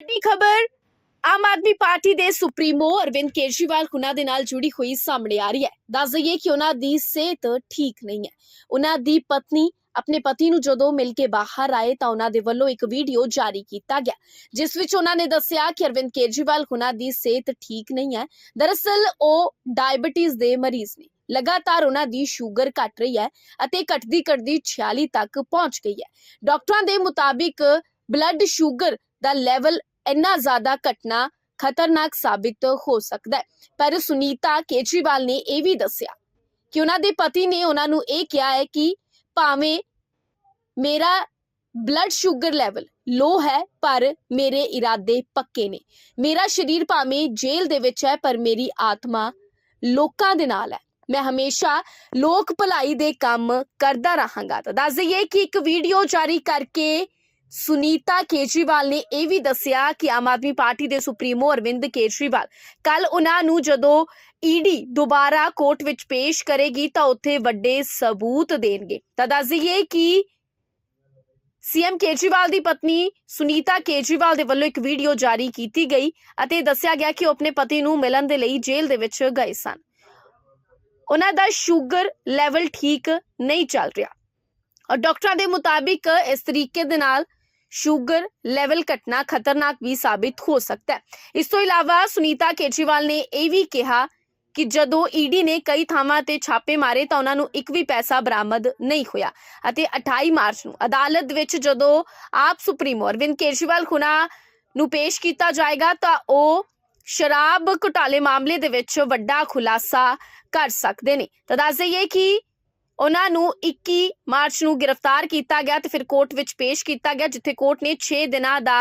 ਵੱਡੀ ਖਬਰ, ਆਮ ਆਦਮੀ ਪਾਰਟੀ ਦੇ ਸੁਪਰੀਮੋ ਅਰਵਿੰਦ ਕੇਜਰੀਵਾਲ ਹੁਣਾਂ ਦੇ ਨਾਲ ਜੁੜੀ ਹੋਈ ਸਾਹਮਣੇ ਆ ਰਹੀ ਹੈ। ਦੱਸ ਦਈਏ ਕਿ ਉਹਨਾਂ ਦੀ ਸਿਹਤ ਠੀਕ ਨਹੀਂ ਹੈ। ਉਹਨਾਂ ਦੀ ਪਤਨੀ, ਆਪਣੇ ਪਤੀ ਨੂੰ ਜਦੋਂ ਮਿਲ ਕੇ ਬਾਹਰ ਆਏ ਤਾਂ ਉਹਨਾਂ ਦੇ ਵੱਲੋਂ ਇੱਕ ਵੀਡੀਓ ਜਾਰੀ ਕੀਤਾ ਗਿਆ, ਜਿਸ ਵਿੱਚ ਉਹਨਾਂ ਨੇ ਦੱਸਿਆ ਕਿ ਅਰਵਿੰਦ ਕੇਜਰੀਵਾਲ ਹੁਣਾਂ ਦੀ ਸਿਹਤ ਠੀਕ ਨਹੀਂ ਹੈ। ਦਰਅਸਲ ਉਹ ਡਾਇਬੀਟੀਜ਼ ਦੇ ਮਰੀਜ਼ ਨੇ। ਲਗਾਤਾਰ ਉਹਨਾਂ ਦੀ ਸ਼ੂਗਰ ਘਟ ਰਹੀ ਹੈ ਅਤੇ ਘਟਦੀ ਘਟਦੀ 46 ਤੱਕ ਪਹੁੰਚ ਗਈ ਹੈ। ਡਾਕਟਰਾਂ ਦੇ ਮੁਤਾਬਿਕ ਬਲੱਡ ਸ਼ੂਗਰ ਦਾ ਲੈਵਲ ਇੰਨਾ ਜ਼ਿਆਦਾ ਘਟਨਾ ਖਤਰਨਾਕ ਸਾਬਿਤ ਹੋ ਸਕਦਾ ਹੈ। ਪਰ ਸੁਨੀਤਾ ਕੇਜਰੀਵਾਲ ਨੇ ਇਹ ਵੀ ਦੱਸਿਆ ਕਿ ਉਹਨਾਂ ਦੇ ਪਤੀ ਨੇ ਉਹਨਾਂ ਨੂੰ ਇਹ ਕਿਹਾ ਹੈ ਕਿ ਭਾਵੇਂ ਮੇਰਾ ਬਲੱਡ ਸ਼ੂਗਰ ਲੈਵਲ ਲੋ ਹੈ, ਪਰ ਮੇਰੇ ਇਰਾਦੇ ਪੱਕੇ ਨੇ। ਮੇਰਾ ਸਰੀਰ ਭਾਵੇਂ ਜੇਲ੍ਹ ਦੇ ਵਿੱਚ ਹੈ, ਪਰ ਮੇਰੀ ਆਤਮਾ ਲੋਕਾਂ ਦੇ ਨਾਲ ਹੈ। ਮੈਂ ਹਮੇਸ਼ਾ ਲੋਕ ਭਲਾਈ ਦੇ ਕੰਮ ਕਰਦਾ ਰਹਾਂਗਾ। ਤਾਂ ਦੱਸ ਦਈਏ ਕਿ ਇੱਕ ਵੀਡੀਓ ਜਾਰੀ ਕਰਕੇ ਸੁਨੀਤਾ ਕੇਜਰੀਵਾਲ ਨੇ ਇਹ ਵੀ ਦੱਸਿਆ ਕਿ ਆਮ ਆਦਮੀ ਪਾਰਟੀ ਦੇ ਸੁਪਰੀਮੋ ਅਰਵਿੰਦ ਕੇਜਰੀਵਾਲ ਕੱਲ ਉਹਨਾਂ ਨੂੰ ਜਦੋਂ ਈਡੀ ਦੁਬਾਰਾ ਕੋਰਟ ਵਿੱਚ ਪੇਸ਼ ਕਰੇਗੀ ਤਾਂ ਉੱਥੇ ਵੱਡੇ ਸਬੂਤ ਦੇਣਗੇ। ਤਾਂ ਦੱਸ ਦਈਏ ਕਿ ਸੀਐਮ ਕੇਜਰੀਵਾਲ ਦੀ ਪਤਨੀ ਸੁਨੀਤਾ ਕੇਜਰੀਵਾਲ ਦੇ ਵੱਲੋਂ ਇੱਕ ਵੀਡੀਓ ਜਾਰੀ ਕੀਤੀ ਗਈ ਅਤੇ ਦੱਸਿਆ ਗਿਆ ਕਿ ਉਹ ਆਪਣੇ ਪਤੀ ਨੂੰ ਮਿਲਣ ਦੇ ਲਈ ਜੇਲ੍ਹ ਦੇ ਵਿੱਚ ਗਏ ਸਨ। ਉਹਨਾਂ ਦਾ ਸ਼ੂਗਰ ਲੈਵਲ ਠੀਕ ਨਹੀਂ ਚੱਲ ਰਿਹਾ। ਔਰ ਡਾਕਟਰਾਂ ਦੇ ਮੁਤਾਬਿਕ ਇਸ ਤਰੀਕੇ ਦੇ ਨਾਲ ਸ਼ੂਗਰ ਲੈਵਲ ਘਟਣਾ ਖਤਰਨਾਕ ਵੀ ਸਾਬਿਤ ਹੋ ਸਕਦਾ ਹੈ। ਇਸ ਤੋਂ ਇਲਾਵਾ ਸੁਨੀਤਾ ਕੇਜਰੀਵਾਲ ਨੇ ਇਹ ਵੀ ਕਿਹਾ ਕਿ ਜਦੋਂ ਈਡੀ ਨੇ ਕਈ ਥਾਵਾਂ ਤੇ ਛਾਪੇ ਮਾਰੇ ਤਾਂ ਉਹਨਾਂ ਨੂੰ ਇੱਕ ਵੀ ਪੈਸਾ ਬਰਾਮਦ ਨਹੀਂ ਹੋਇਆ ਅਤੇ 28 ਮਾਰਚ ਨੂੰ ਅਦਾਲਤ ਵਿੱਚ ਜਦੋਂ ਆਪ ਸੁਪਰੀਮੋ ਅਰਵਿੰਦ ਕੇਜਰੀਵਾਲ ਖੁਨਾ ਨੂੰ ਪੇਸ਼ ਕੀਤਾ ਜਾਏਗਾ ਤਾਂ ਉਹ ਸ਼ਰਾਬ ਘੁਟਾਲੇ ਮਾਮਲੇ ਦੇ ਵਿੱਚ ਵੱਡਾ ਖੁਲਾਸਾ ਕਰ ਸਕਦੇ ਨੇ। ਤਾਂ ਦੱਸ ਦਈਏ ਕਿ ਉਹਨਾਂ ਨੂੰ 21 ਮਾਰਚ ਨੂੰ ਗ੍ਰਿਫਤਾਰ ਕੀਤਾ ਗਿਆ ਤੇ ਫਿਰ ਕੋਰਟ ਵਿੱਚ ਪੇਸ਼ ਕੀਤਾ ਗਿਆ, ਜਿੱਥੇ ਕੋਰਟ ਨੇ 6 ਦਿਨਾਂ ਦਾ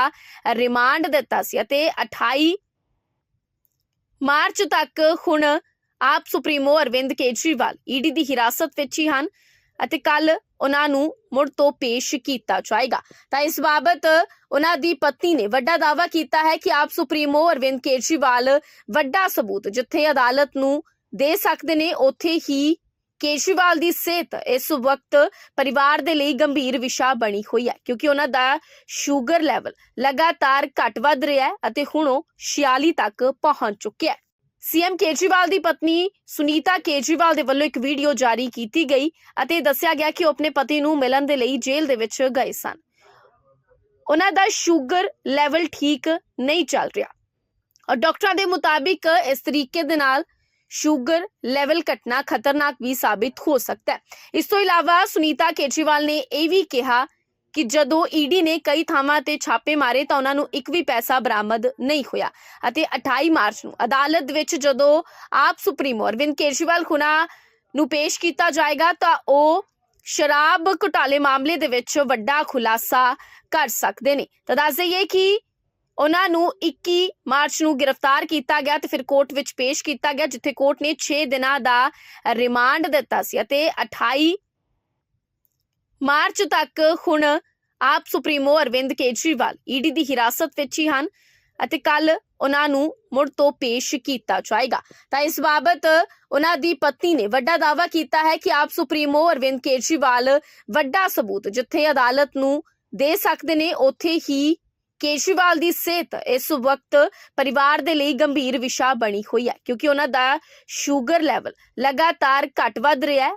ਰਿਮਾਂਡ ਦਿੱਤਾ ਸੀ ਅਤੇ 28 ਮਾਰਚ ਤੱਕ ਹੁਣ ਆਪ ਸੁਪਰੀਮੋ ਅਰਵਿੰਦ ਕੇਜਰੀਵਾਲ ਈਡੀ ਦੀ ਹਿਰਾਸਤ ਵਿੱਚ ਹੀ ਹਨ ਅਤੇ ਕੱਲ ਉਹਨਾਂ ਨੂੰ ਮੁੜ ਤੋਂ ਪੇਸ਼ ਕੀਤਾ ਜਾਏਗਾ। ਤਾਂ ਇਸ ਬਾਬਤ ਉਹਨਾਂ ਦੀ ਪਤਨੀ ਨੇ ਵੱਡਾ ਦਾਅਵਾ ਕੀਤਾ ਹੈ ਕਿ ਆਪ ਸੁਪਰੀਮੋ ਅਰਵਿੰਦ ਕੇਜਰੀਵਾਲ ਵੱਡਾ ਸਬੂਤ ਜਿੱਥੇ ਅਦਾਲਤ ਨੂੰ ਦੇ ਸਕਦੇ ਨੇ, ਉੱਥੇ ਹੀ ਕੇਜਰੀਵਾਲ ਦੀ ਸਿਹਤ ਇਸ ਵਕਤ ਪਰਿਵਾਰ ਦੇ ਲਈ ਗੰਭੀਰ ਵਿਸ਼ਾ ਬਣੀ ਹੋਈ ਹੈ, ਕਿਉਂਕਿ ਉਹਨਾਂ ਦਾ ਸ਼ੂਗਰ ਲੈਵਲ ਲਗਾਤਾਰ ਘਟ ਵੱਧ ਰਿਹਾ ਹੈ ਅਤੇ ਹੁਣ ਉਹ 46 ਤੱਕ ਪਹੁੰਚ ਚੁੱਕਿਆ ਹੈ। ਸੀਐਮ ਕੇਜਰੀਵਾਲ ਦੀ ਪਤਨੀ ਸੁਨੀਤਾ ਕੇਜਰੀਵਾਲ ਦੇ ਵੱਲੋਂ ਇੱਕ ਵੀਡੀਓ ਜਾਰੀ ਕੀਤੀ ਗਈ ਅਤੇ ਦੱਸਿਆ ਗਿਆ ਕਿ ਉਹ ਆਪਣੇ ਪਤੀ ਨੂੰ ਮਿਲਣ ਦੇ ਲਈ ਜੇਲ੍ਹ ਦੇ ਵਿੱਚ ਗਏ ਸਨ। ਉਹਨਾਂ ਦਾ ਸ਼ੂਗਰ ਲੈਵਲ ਠੀਕ ਨਹੀਂ ਚੱਲ ਰਿਹਾ। ਔਰ ਡਾਕਟਰਾਂ ਦੇ ਮੁਤਾਬਿਕ ਇਸ ਤਰੀਕੇ ਦੇ ਨਾਲ ਸ਼ੂਗਰ ਲੈਵਲ ਘਟਣਾ ਖਤਰਨਾਕ ਵੀ ਸਾਬਿਤ ਹੋ ਸਕਦਾ ਹੈ। ਇਸ ਤੋਂ ਇਲਾਵਾ ਸੁਨੀਤਾ ਕੇਜਰੀਵਾਲ ਨੇ ਇਹ ਵੀ ਕਿਹਾ ਕਿ ਜਦੋਂ ਈਡੀ ਨੇ ਕਈ ਥਾਵਾਂ ਤੇ ਛਾਪੇ ਮਾਰੇ ਤਾਂ ਉਹਨਾਂ ਨੂੰ ਇੱਕ ਵੀ ਪੈਸਾ ਬਰਾਮਦ ਨਹੀਂ ਹੋਇਆ ਅਤੇ 28 ਮਾਰਚ ਨੂੰ ਅਦਾਲਤ ਵਿੱਚ ਜਦੋਂ ਆਪ ਸੁਪਰੀਮੋ ਅਰਵਿੰਦ ਕੇਜਰੀਵਾਲ ਖੁਨਾ ਨੂੰ ਪੇਸ਼ ਕੀਤਾ ਜਾਏਗਾ ਤਾਂ ਉਹ ਸ਼ਰਾਬ ਘੁਟਾਲੇ ਮਾਮਲੇ ਦੇ ਵਿੱਚ ਵੱਡਾ ਖੁਲਾਸਾ ਕਰ ਸਕਦੇ ਨੇ। ਤਾਂ ਦੱਸ ਦਈਏ ਕਿ ਉਹਨਾਂ ਨੂੰ 21 ਮਾਰਚ ਨੂੰ ਗ੍ਰਿਫਤਾਰ ਕੀਤਾ ਗਿਆ ਤੇ ਫਿਰ ਕੋਰਟ ਵਿੱਚ ਪੇਸ਼ ਕੀਤਾ ਗਿਆ, ਜਿੱਥੇ ਕੋਰਟ ਨੇ 6 ਦਿਨਾਂ ਦਾ ਰਿਮਾਂਡ ਦਿੱਤਾ ਸੀ ਅਤੇ 28 ਮਾਰਚ ਤੱਕ ਹੁਣ ਆਪ ਸੁਪਰੀਮੋ ਅਰਵਿੰਦ ਕੇਜਰੀਵਾਲ ਈਡੀ ਦੀ ਹਿਰਾਸਤ ਵਿੱਚ ਹੀ ਹਨ ਅਤੇ ਕੱਲ ਉਹਨਾਂ ਨੂੰ ਮੁੜ ਤੋਂ ਪੇਸ਼ ਕੀਤਾ ਜਾਏਗਾ। ਤਾਂ ਇਸ ਬਾਬਤ ਉਹਨਾਂ ਦੀ ਪਤਨੀ ਨੇ ਵੱਡਾ ਦਾਅਵਾ ਕੀਤਾ ਹੈ ਕਿ ਆਪ ਸੁਪਰੀਮੋ ਅਰਵਿੰਦ ਕੇਜਰੀਵਾਲ ਵੱਡਾ ਸਬੂਤ ਜਿੱਥੇ ਅਦਾਲਤ ਨੂੰ ਦੇ ਸਕਦੇ ਨੇ, ਉੱਥੇ ਹੀ ਕੇਜਰੀਵਾਲ ਦੀ ਸਿਹਤ ਇਸ ਵਕਤ ਪਰਿਵਾਰ ਦੇ ਲਈ ਗੰਭੀਰ ਵਿਸ਼ਾ ਬਣੀ ਹੋਈ ਹੈ, ਕਿਉਂਕਿ ਉਹਨਾਂ ਦਾ ਸ਼ੂਗਰ ਲੈਵਲ ਲਗਾਤਾਰ ਘਟ ਵੱਧ ਰਿਹਾ ਹੈ।